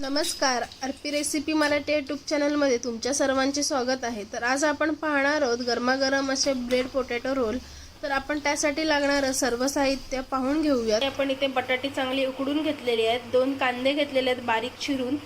नमस्कार. Arpi recipe Marathi YouTube चॅनलमध्ये तुमच्या सर्वांचे स्वागत आहे. तर आज आपण पाहणार आहोत गरमागरम असे ब्रेड पोटॅटो रोल. तर आपण त्यासाठी लागणारं सर्व साहित्य पाहून घेऊयात. आपण इथे बटाटे चांगली उकडून घेतलेली आहेत. दोन कांदे घेतलेले आहेत बारीक चिरून.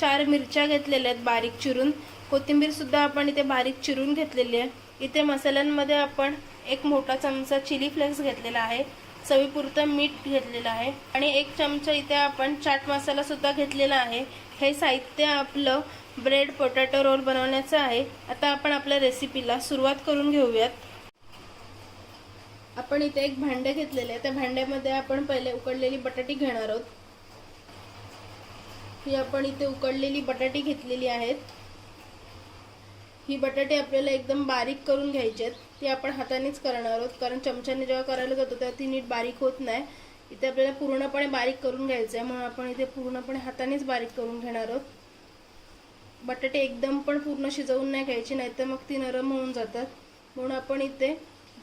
चार मिरच्या घेतलेल्या आहेत बारीक चिरून. कोथिंबीरसुद्धा आपण इथे बारीक चिरून घेतलेली आहे. इथे मसाल्यांमध्ये आपण एक मोठा चमचा चिली फ्लेक्स घेतलेला आहे. चवीपुरतं मीठ घेतलेलं आहे. आणि एक चमचा इथे आपण चाट मसाला सुद्धा घेतलेला आहे. हे साहित्य आपलं ब्रेड पोटॅटो रोल बनवण्याचं आहे. आता आपण आपल्या रेसिपीला सुरुवात करून घेऊयात. आपण इथे एक भांडे घेतलेले आहे त्या भांड्यामध्ये आपण पहिले उकडलेली बटाटी घेणार आहोत. ही आपण इथे उकडलेली बटाटी घेतलेली आहेत. ही बटाटे आपल्याला एकदम बारीक करून घ्यायचे आहेत. ती आपण हातानेच करणार आहोत. कारण चमच्याने जेव्हा करायला जातो तेव्हा ती नीट बारीक होत नाही. इथे आपल्याला पूर्णपणे बारीक करून घ्यायचं आहे. म्हणून आपण इथे पूर्णपणे हातानेच बारीक करून घेणार आहोत. बटाटे एकदम पण पूर्ण शिजवून नाही घ्यायचे नाहीतर मग ती नरम होऊन जातात. म्हणून आपण इथे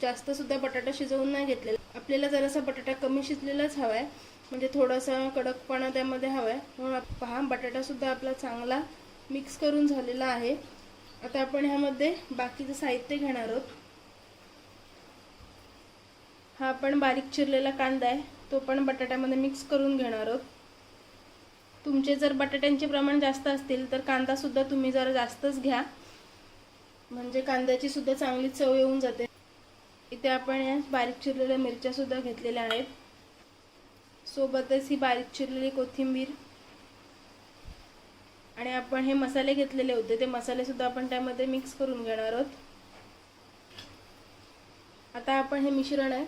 जास्त सुद्धा बटाटा शिजवून नाही घेतलेला. आपल्याला जरासा बटाटा कमी शिजलेलाच हवा आहे म्हणजे थोडासा कडकपणा त्यामध्ये हवा आहे म्हणून पहा बटाटा सुद्धा आपला चांगला मिक्स करून झालेला आहे. आता आपण ह्यामध्ये बाकीचं साहित्य घेणार आहोत. हा आपण बारीक चिरलेला कांदा आहे तो पण बटाट्यामध्ये मिक्स करून घेणार आहोत. तुमचे जर बटाट्यांचे प्रमाण जास्त असतील तर कांदासुद्धा तुम्ही जरा जास्तच घ्या. म्हणजे कांद्याची सुद्धा चांगली चव येऊन जाते. इथे आपण या बारीक चिरलेल्या मिरच्यासुद्धा घेतलेल्या आहेत. सोबतच ही बारीक चिरलेली कोथिंबीर आणि आपण हे मसाले घेतलेले होते ते मसाले सुद्धा आपण त्यामध्ये मिक्स करून घेणार आहोत. आता आपण हे मिश्रण आहे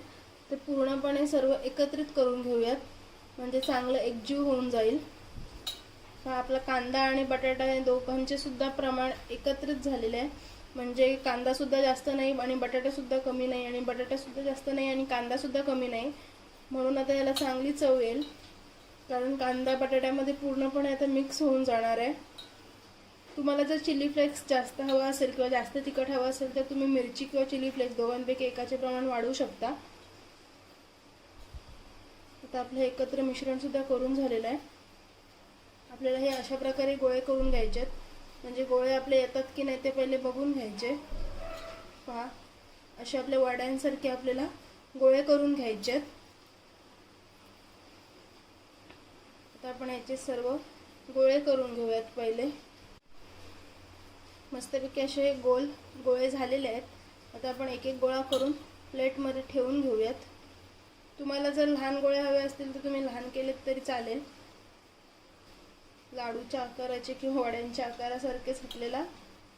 ते पूर्णपणे सर्व एकत्रित करून घेऊयात. म्हणजे चांगलं एकजीव होऊन जाईल. हा आपला कांदा आणि बटाटा हे दोघांचे सुद्धा प्रमाण एकत्रित झालेले आहे. म्हणजे कांदा सुद्धा जास्त नाही आणि बटाटा सुद्धा कमी नाही आणि बटाटा सुद्धा जास्त नाही आणि कांदा सुद्धा कमी नाही. म्हणून आता याला चांगली चव येईल. कारण कांदा बटाट्यामध्ये पूर्णपणे आता मिक्स होऊन जाणार आहे. तुम्हाला जर चिली फ्लेक्स जास्त हवा असेल किंवा जास्त तिखट हवं असेल तर तुम्ही मिरची किंवा चिली फ्लेक्स दोघांपैकी एकाचे प्रमाण वाढवू शकता. आता आपलं एकत्र मिश्रणसुद्धा करून झालेलं आहे. आपल्याला हे अशा प्रकारे गोळे करून घ्यायचे आहेत म्हणजे गोळे आपले येतात की नाही ते पहिले बघून घ्यायचे. पहा असे आपल्या वड्यांसारखे आपल्याला गोळे करून घ्यायचे आहेत आपण याचे सर्व गोळे करून घेऊयात पहिले. मस्तपैकी असे गोल गोळे झालेले आहेत. आता आपण एक एक गोळा करून प्लेटमध्ये ठेवून घेऊयात. तुम्हाला जर लहान गोळे हवे असतील तर तुम्ही लहान केलेत तरी चालेल. लाडूच्या आकाराचे किंवा वड्यांच्या आकारासारखेच आपल्याला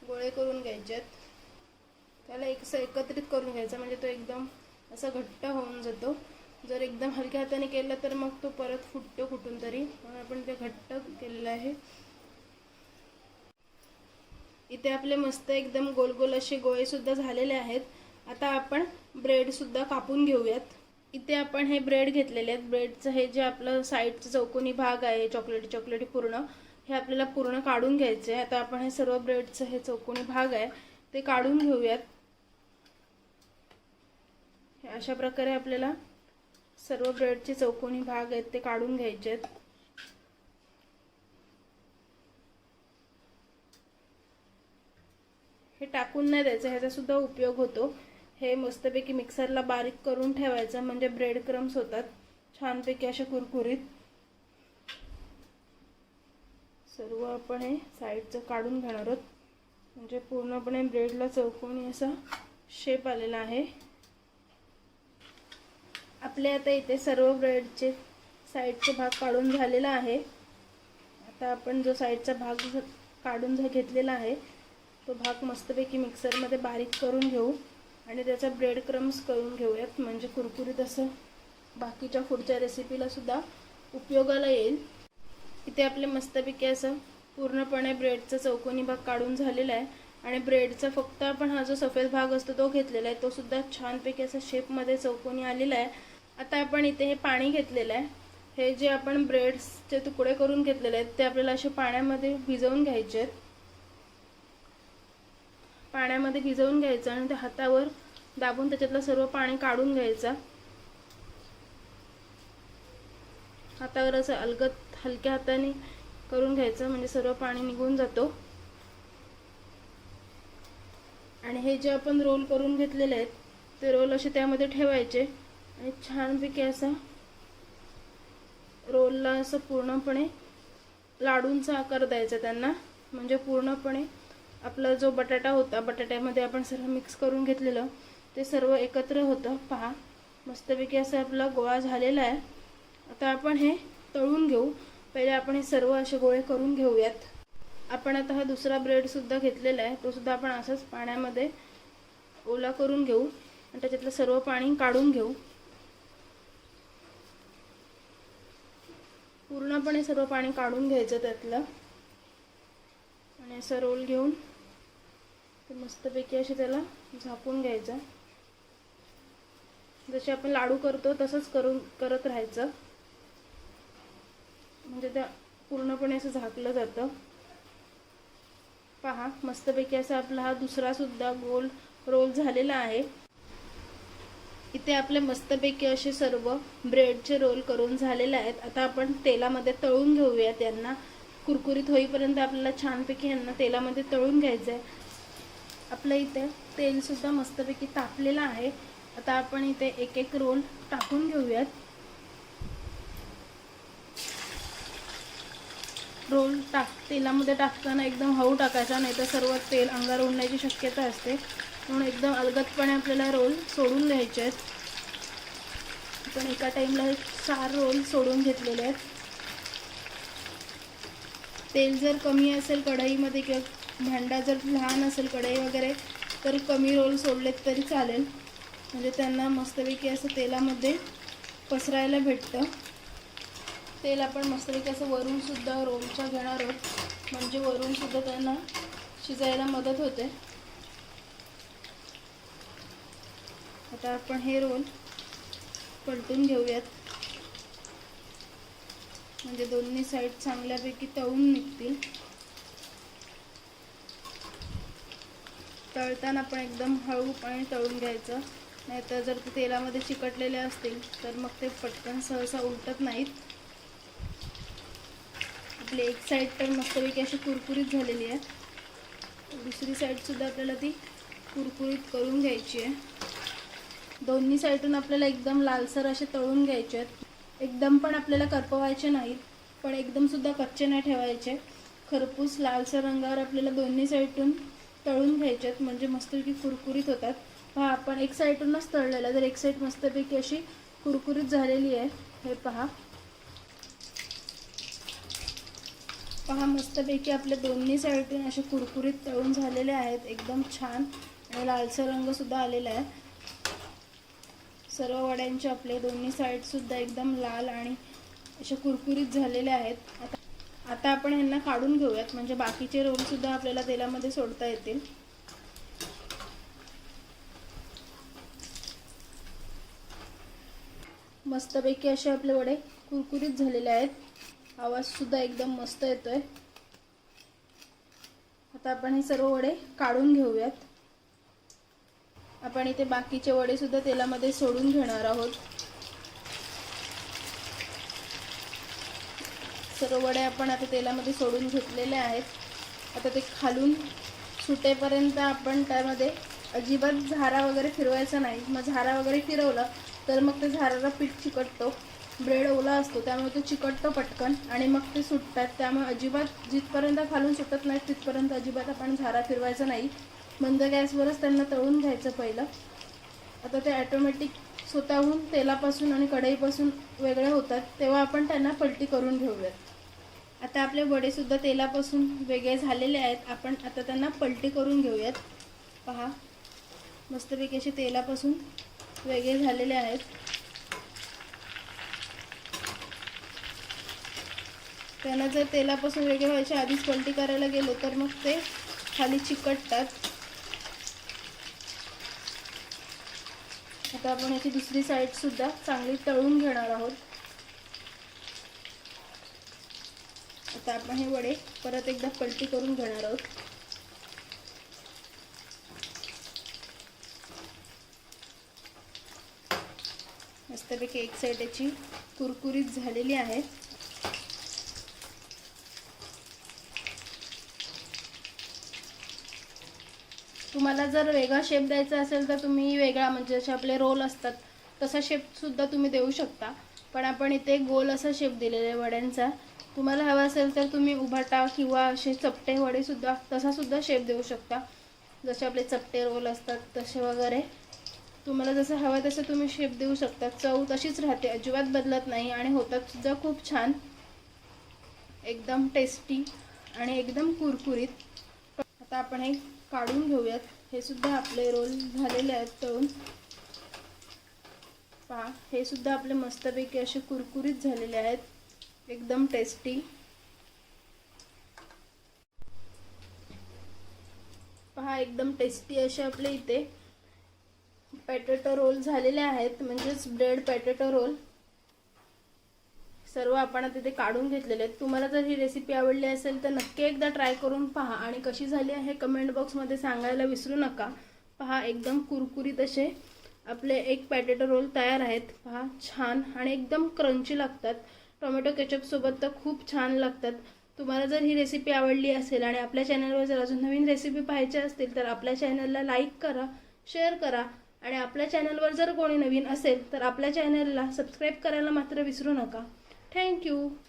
गोळे करून घ्यायचे आहेत. त्याला एक असं एकत्रित करून घ्यायचं म्हणजे तो एकदम असा घट्ट होऊन जातो. जर एकदम हलक्या हाताने केलं तर मग तो परत फुटतो कुठून तरी. म्हणून आपण ते घट्ट केलेलं आहे. इथे आपले मस्त एकदम गोल गोल असे गोळे सुद्धा झालेले आहेत. आता आपण ब्रेड सुद्धा कापून घेऊयात. इथे आपण हे ब्रेड घेतलेले आहेत. ब्रेडचं हे जे आपलं साईडचं चौकोनी भाग आहे चॉकलेटी चॉकलेटी पूर्ण हे आपल्याला पूर्ण काढून घ्यायचं आहे. आता आपण हे सर्व ब्रेडचं हे चौकोनी भाग आहे ते काढून घेऊयात. अशा प्रकारे आपल्याला सर्व ब्रेडचे चौकोनी भाग आहेत ते काढून घ्यायचे आहेत हे टाकून नाही द्यायचं ह्याचा सुद्धा उपयोग होतो. हे मस्तपैकी मिक्सरला बारीक करून ठेवायचं म्हणजे ब्रेड क्रम्स होतात. छानपैकी अशा कुरकुरीत. सर्व आपण हे साईडचं काढून घेणार आहोत. म्हणजे पूर्णपणे ब्रेडला चौकोनी असा शेप आलेला आहे. आपले आता इथे सर्व ब्रेडचे साईडचे भाग काढून झालेला आहे. आता आपण जो साईडचा भाग काढून घेतलेला आहे तो भाग मस्तपैकी मिक्सरमध्ये बारीक करून घेऊ आणि त्याचा ब्रेड क्रम्स करून घेऊयात. म्हणजे कुरकुरीत असं बाकीच्या पुढच्या रेसिपीलासुद्धा उपयोगाला येईल. इथे आपले मस्तपैकी असं पूर्णपणे ब्रेडचा चौकोनी भाग काढून झालेला आहे आणि ब्रेडचा फक्त आपण हा जो सफेद भाग असतो तो घेतलेला आहे तो सुद्धा छानपैकी असं शेपमध्ये चौकोनी आलेला आहे. आता आपण इथे हे पाणी घेतलेलं आहे. हे जे आपण ब्रेड्सचे तुकडे करून घेतलेले आहेत ते आपल्याला असे पाण्यामध्ये भिजवून घ्यायचे आहेत. पाण्यामध्ये भिजवून घ्यायचं आणि त्या हातावर दाबून त्याच्यातलं सर्व पाणी काढून घ्यायचं. हातावर असं अलगत हलक्या हाताने करून घ्यायचं म्हणजे सर्व पाणी निघून जातो. आणि हे जे आपण रोल करून घेतलेले आहेत ते रोल असे त्यामध्ये ठेवायचे. आणि छानपैकी असं रोलला असं पूर्णपणे लाडूंचा आकार द्यायचा त्यांना. म्हणजे पूर्णपणे आपला जो बटाटा होता बटाट्यामध्ये आपण सर्व मिक्स करून घेतलेलं ते सर्व एकत्र होतं. पहा मस्तपैकी असं आपला गोळा झालेला आहे. आता आपण हे तळून घेऊ. पहिले आपण हे सर्व असे गोळे करून घेऊयात. आपण आता हा दुसरा ब्रेडसुद्धा घेतलेला आहे. तोसुद्धा आपण असंच पाण्यामध्ये ओला करून घेऊ. आणि त्याच्यातलं सर्व पाणी काढून घेऊ. पूर्णपणे सर्व पाणी काढून घ्यायचं त्यातलं. आणि असं रोल घेऊन ते मस्तपैकी असे त्याला झाकून घ्यायचं. जसे आपण लाडू करतो तसंच करून करत राहायचं. म्हणजे त्या पूर्णपणे असं झाकलं जातं. पहा मस्तपैकी असा आपला हा दुसरासुद्धा गोल रोल झालेला आहे. इथे आपले मस्तपैकी असे सर्व ब्रेडचे रोल करून झालेले आहेत. आता आपण तेलामध्ये तळून घेऊया त्यांना. कुरकुरीत होईपर्यंत आपल्याला छानपैकी यांना तेलामध्ये तळून घ्यायचं आहे आपल्या इथे तेलसुद्धा मस्तपैकी तापलेलं आहे. आता आपण इथे एक एक रोल टाकून घेऊयात. रोल टाक तेलामध्ये टाकताना एकदम हळू टाकायचा नाही तर सर्व तेल अंगावर उडण्याची शक्यता असते. म्हणून एकदम अलगदपणे आपल्याला रोल सोडून घ्यायचे आहेत. आपण एका टाईमला चार रोल सोडून घेतलेले आहेत. तेल जर कमी असेल कढईमध्ये किंवा भांडा जर लहान असेल कढई वगैरे तर कमी रोल सोडलेत तरी चालेल. म्हणजे त्यांना मस्तपैकी असं तेलामध्ये पसरायला भेटतं. तेल आपण मस्तपैकी असं वरून सुद्धा रोलच्या घेणार आहोत. म्हणजे वरून सुद्धा त्यांना शिजायला मदत होते. आता आपण हे रोल पलटून घेऊयात. म्हणजे दोन्ही साईड चांगल्यापैकी तळून निघतील. तळताना पण एकदम हळूपणे तळून घ्यायचं. नाहीतर जर ते तेलामध्ये चिकटलेले असतील तर मग ते पटकन सहसा उलटत नाहीत. आपली एक साईड तर मस्तपैकी अशी कुरकुरीत झालेली आहे. दुसरी साईडसुद्धा आपल्याला ती कुरकुरीत करून घ्यायची आहे. दोन्ही साईडून आपल्याला एकदम लालसर असे तळून घ्यायचे आहेत. एकदम पण आपल्याला करपवायचे नाहीत पण एकदमसुद्धा कच्चे नाही ठेवायचे. खरपूस लालसर रंगावर आपल्याला दोन्ही साईडून तळून घ्यायचे आहेत. म्हणजे मस्तपैकी कुरकुरीत होतात. पहा आपण एक साईडूनच तळलेला तर एक साईड मस्तपैकी अशी कुरकुरीत झालेली आहे. हे पहा. पहा मस्तपैकी आपले दोन्ही साईडून असे कुरकुरीत तळून झालेले आहेत. एकदम छान आणि लालसर रंगसुद्धा आलेला आहे. सर्व वड्यांचे आपले दोन्ही साईडसुद्धा एकदम लाल आणि असे कुरकुरीत झालेले आहेत. आता आता आपण यांना काढून घेऊयात. म्हणजे बाकीचे रोलसुद्धा आपल्याला तेलामध्ये सोडता येतील. मस्तपैकी असे आपले वडे कुरकुरीत झालेले आहेत. आवाजसुद्धा एकदम मस्त येतोय. आता आपण हे सर्व वडे काढून घेऊयात. आपण इथे बाकीचे वडे सुद्धा तेलामध्ये सोडून घेणार आहोत. सर्व वडे आपण आता तेलामध्ये सोडून घेतलेले आहेत. आता ते खालून सुटेपर्यंत आपण त्यामध्ये अजिबात झारा वगैरे फिरवायचा नाही. मग झारा वगैरे फिरवलं तर मग ते झाराला पीठ चिकटतो. ब्रेड ओला असतो त्यामुळे तो चिकटतो पटकन आणि मग ते सुटतात. त्यामुळे अजिबात जिथपर्यंत खालून सुटत नाही तिथपर्यंत अजिबात आपण झारा फिरवायचा नाही. मंद गॅसवरच त्यांना तळून घ्यायचं पहिलं. आता ते ॲटोमॅटिक स्वतःहून तेलापासून आणि कढईपासून वेगळे होतात तेव्हा आपण त्यांना पलटी करून घेऊयात. आता आपले वडेसुद्धा तेलापासून वेगळे झालेले आहेत आपण आता त्यांना पलटी करून घेऊयात. पहा मस्तपैकी असे तेलापासून वेगळे झालेले आहेत. त्यांना जर तेलापासून वेगळे व्हायचे आधीच पलटी करायला गेलो तर मग ते खाली चिकटतात. आता आपण याची दुसरी साईड सुद्धा चांगली तळून घेणार आहोत. आता आपण हे वडे परत एकदा पलटी करून घेणार आहोत. मस्तपैकी एक साईड याची कुरकुरीत झालेली आहे. तुम्हाला जर वेगळा शेप द्यायचा असेल तर तुम्ही वेगळा म्हणजे जसे आपले रोल असतात. तसा शेपसुद्धा तुम्ही देऊ शकता. पण आपण इथे गोल असा शेप दिलेला आहे वड्यांचा. तुम्हाला हवा असेल तर तुम्ही उभाटा किंवा असे चपटे वडेसुद्धा तसासुद्धा शेप देऊ शकता. जसे आपले चपटे रोल असतात तसे वगैरे. तुम्हाला जसं हवं तसं तुम्ही शेप देऊ शकता. चव तशीच राहते अजिबात बदलत नाही आणि होतात सुद्धा खूप छान. एकदम टेस्टी आणि एकदम कुरकुरीत. आता आपण हे काढून घेऊयात. हे सुद्धा आपले रोल झालेले आहेत तळून. पहा हे सुद्धा आपले मस्तपैकी असे कुरकुरीत झालेले आहेत. एकदम टेस्टी पहा एकदम टेस्टी असे आपले इथे पॅटेटो रोल झालेले आहेत. म्हणजेच ब्रेड पॅटेटो रोल सर्व आपण आता तिथे काढून घेतलेले आहेत. तुम्हाला जर ही रेसिपी आवडली असेल तर नक्की एकदा ट्राय करून पहा. आणि कशी झाली आहे कमेंट बॉक्समध्ये सांगायला विसरू नका. पहा एकदम कुरकुरीत असे आपले एक पॅटेटो रोल तयार आहेत. पहा छान आणि एकदम क्रंची लागतात. टोमॅटो केचपसोबत तर खूप छान लागतात. तुम्हाला जर ही रेसिपी आवडली असेल आणि आपल्या चॅनलवर जर अजून नवीन रेसिपी पाहायच्या असतील तर आपल्या चॅनलला लाईक करा शेअर करा. आणि आपल्या चॅनलवर जर कोणी नवीन असेल तर आपल्या चॅनलला सबस्क्राईब करायला मात्र विसरू नका. Thank you.